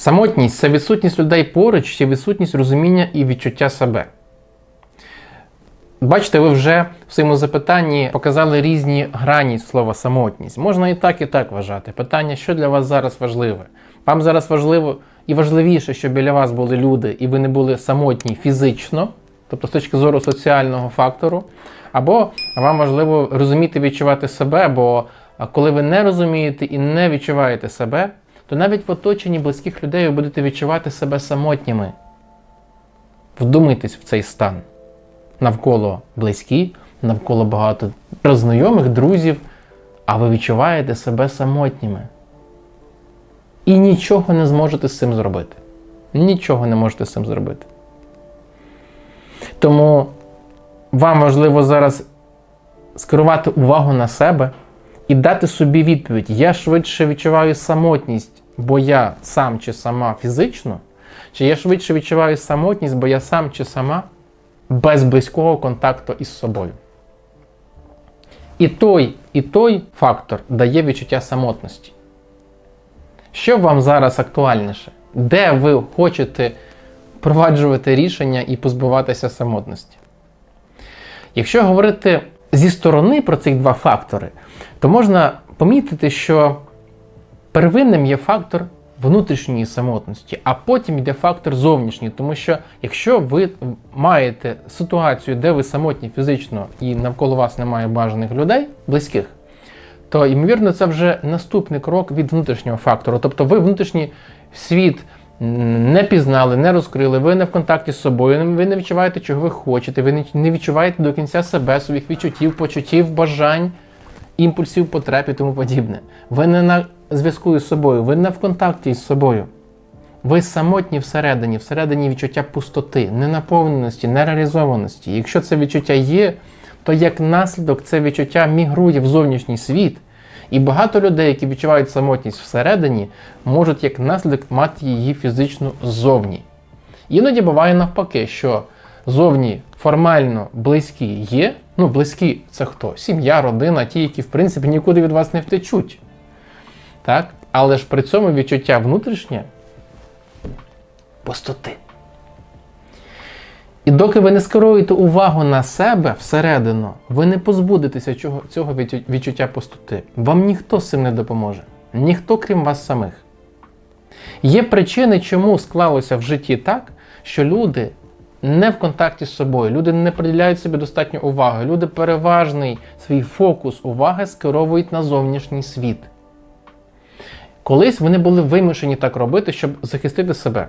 Самотність це відсутність людей поруч чи відсутність розуміння і відчуття себе. Бачите, ви вже в своєму запитанні показали різні грані слова самотність. Можна і так, і так вважати. Питання, що для вас зараз важливе? Вам зараз важливо і важливіше, щоб біля вас були люди, і ви не були самотні фізично, тобто з точки зору соціального фактору. Або вам важливо розуміти, відчувати себе, бо коли ви не розумієте і не відчуваєте себе, то навіть в оточенні близьких людей ви будете відчувати себе самотніми. Вдумайтесь в цей стан. Навколо близькі, навколо багато знайомих, друзів, а ви відчуваєте себе самотніми. І нічого не зможете з цим зробити. Нічого не можете з цим зробити. Тому вам важливо зараз скерувати увагу на себе і дати собі відповідь: я швидше відчуваю самотність, бо я сам чи сама фізично, чи я швидше відчуваю самотність, бо я сам чи сама без близького контакту із собою. І той, і той фактор дає відчуття самотності. Що вам зараз актуальніше? Де ви хочете впроваджувати рішення і позбуватися самотності? Якщо говорити зі сторони про ці два фактори, то можна помітити, що первинним є фактор внутрішньої самотності, а потім йде фактор зовнішній. Тому що якщо ви маєте ситуацію, де ви самотні фізично і навколо вас немає бажаних людей, близьких, то ймовірно це вже наступний крок від внутрішнього фактору. Тобто ви внутрішній світ не пізнали, не розкрили, ви не в контакті з собою, ви не відчуваєте, чого ви хочете, ви не відчуваєте до кінця себе, своїх відчуттів, почуттів, бажань, імпульсів, потреб і тому подібне. Ви не на зв'язку із собою, ви не в контакті з собою. Ви самотні всередині, всередині відчуття пустоти, ненаповненості, нереалізованості. Якщо це відчуття є, то як наслідок це відчуття мігрує в зовнішній світ. І багато людей, які відчувають самотність всередині, можуть як наслідок мати її фізично ззовні. Іноді буває навпаки, що зовні формально близькі є. Ну, близькі це хто? Сім'я, родина, ті, які в принципі нікуди від вас не втечуть. Так? Але ж при цьому відчуття внутрішнє пустоти. І доки ви не скеруєте увагу на себе всередину, ви не позбудетеся цього, відчуття пустоти. Вам ніхто з цим не допоможе. Ніхто, крім вас самих. Є причини, чому склалося в житті так, що люди не в контакті з собою, люди не приділяють собі достатньо уваги, люди переважний свій фокус уваги скеровують на зовнішній світ. Колись вони були вимушені так робити, щоб захистити себе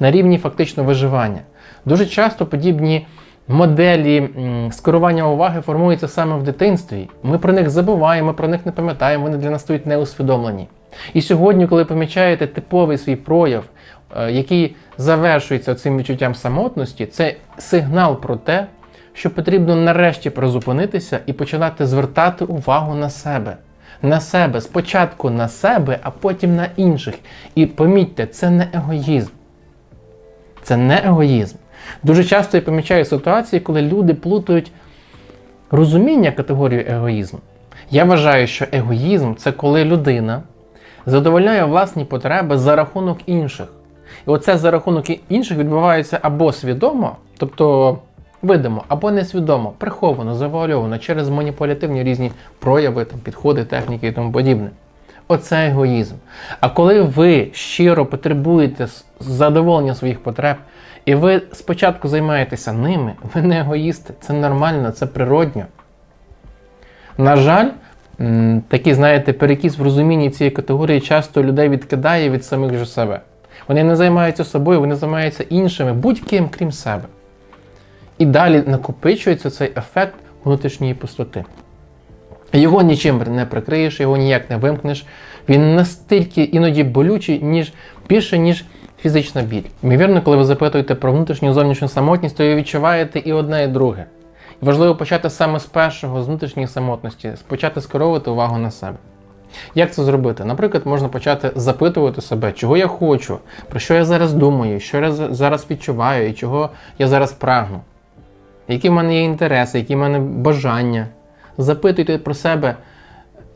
на рівні фактично виживання. Дуже часто подібні моделі скерування уваги формуються саме в дитинстві. Ми про них забуваємо, про них не пам'ятаємо, вони для нас стають неусвідомлені. І сьогодні, коли помічаєте типовий свій прояв, е, який завершується цим відчуттям самотності, це сигнал про те, що потрібно нарешті призупинитися і починати звертати увагу на себе. На себе, спочатку на себе, а потім на інших. І помітьте, це не егоїзм. Це не егоїзм. Дуже часто я помічаю ситуації, коли люди плутають розуміння категорії егоїзму. Я вважаю, що егоїзм це коли людина задовольняє власні потреби за рахунок інших. І оце за рахунок інших відбувається або свідомо, тобто видимо, або несвідомо, приховано, завуальовано через маніпулятивні різні прояви, там, підходи, техніки і тому подібне. Оце егоїзм. А коли ви щиро потребуєте задоволення своїх потреб, і ви спочатку займаєтеся ними, ви не егоїсти. Це нормально, це природньо. На жаль, такий, знаєте, перекіс в розумінні цієї категорії часто людей відкидає від самих же себе. Вони не займаються собою, вони займаються іншими, будь-ким, крім себе. І далі накопичується цей ефект внутрішньої пустоти. Його нічим не прикриєш, його ніяк не вимкнеш. Він настільки іноді болючий, ніж більше, ніж фізична біль. Ймовірно, коли ви запитуєте про внутрішню зовнішню самотність, то ви відчуваєте і одне, і друге. І важливо почати саме з першого, з внутрішньої самотності, почати скеровувати увагу на себе. Як це зробити? Наприклад, можна почати запитувати себе, чого я хочу, про що я зараз думаю, що я зараз відчуваю і чого я зараз прагну, які в мене є інтереси, які в мене бажання. Запитуйте про себе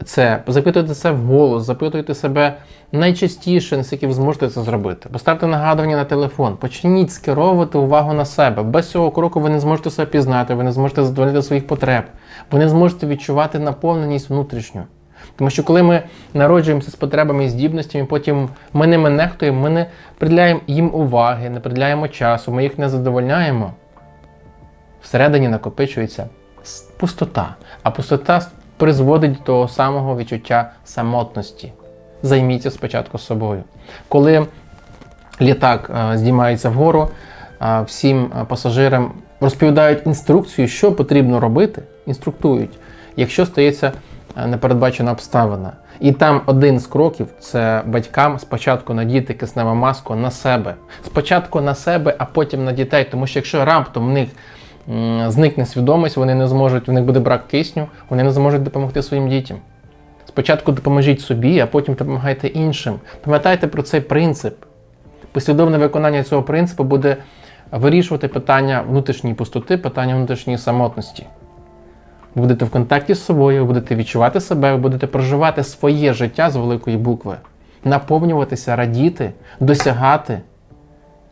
це, запитуйте це вголос, запитуйте себе найчастіше, наскільки ви зможете це зробити. Поставте нагадування на телефон, почніть скеровувати увагу на себе. Без цього кроку ви не зможете себе пізнати, ви не зможете задовольнити своїх потреб, ви не зможете відчувати наповненість внутрішню. Тому що коли ми народжуємося з потребами і здібностями, потім ми ними нехтуємо, ми не приділяємо їм уваги, не приділяємо часу, ми їх не задовольняємо. Всередині накопичується пустота. А пустота призводить до того самого відчуття самотності. Займіться спочатку собою. Коли літак е, здіймається вгору, е, всім е, пасажирам розповідають інструкцію, що потрібно робити, інструктують, якщо стається непередбачена обставина. І там один з кроків це батькам спочатку надіти кисневу маску на себе. Спочатку на себе, а потім на дітей. Тому що якщо раптом в них зникне свідомість, вони не зможуть, у них буде брак кисню, вони не зможуть допомогти своїм дітям. Спочатку допоможіть собі, а потім допомагайте іншим. Пам'ятайте про цей принцип. Послідовне виконання цього принципу буде вирішувати питання внутрішньої пустоти, питання внутрішньої самотності. Ви будете в контакті з собою, ви будете відчувати себе, ви будете проживати своє життя з великої букви, наповнюватися, радіти, досягати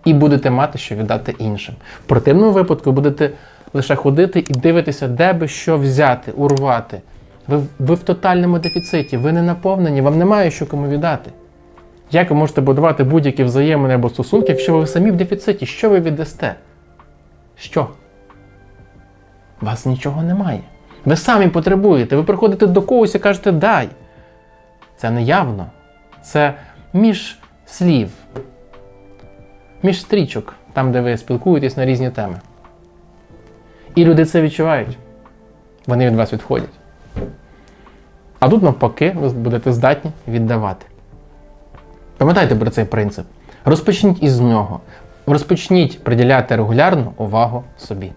і будете мати, що віддати іншим. В противному випадку ви будете лише ходити і дивитися, де би що взяти, урвати. Ви, ви в тотальному дефіциті, ви не наповнені, вам немає що кому віддати. Як ви можете будувати будь-які взаємини або стосунки, якщо ви самі в дефіциті? Що ви віддасте? Що? Вас нічого немає. Ви самі потребуєте, ви приходите до когось і кажете дай. Це не явно. Це між слів, між стрічок, там, де ви спілкуєтесь на різні теми. І люди це відчувають. Вони від вас відходять. А тут, навпаки, ви будете здатні віддавати. Пам'ятайте про цей принцип. Розпочніть із нього. Розпочніть приділяти регулярну увагу собі.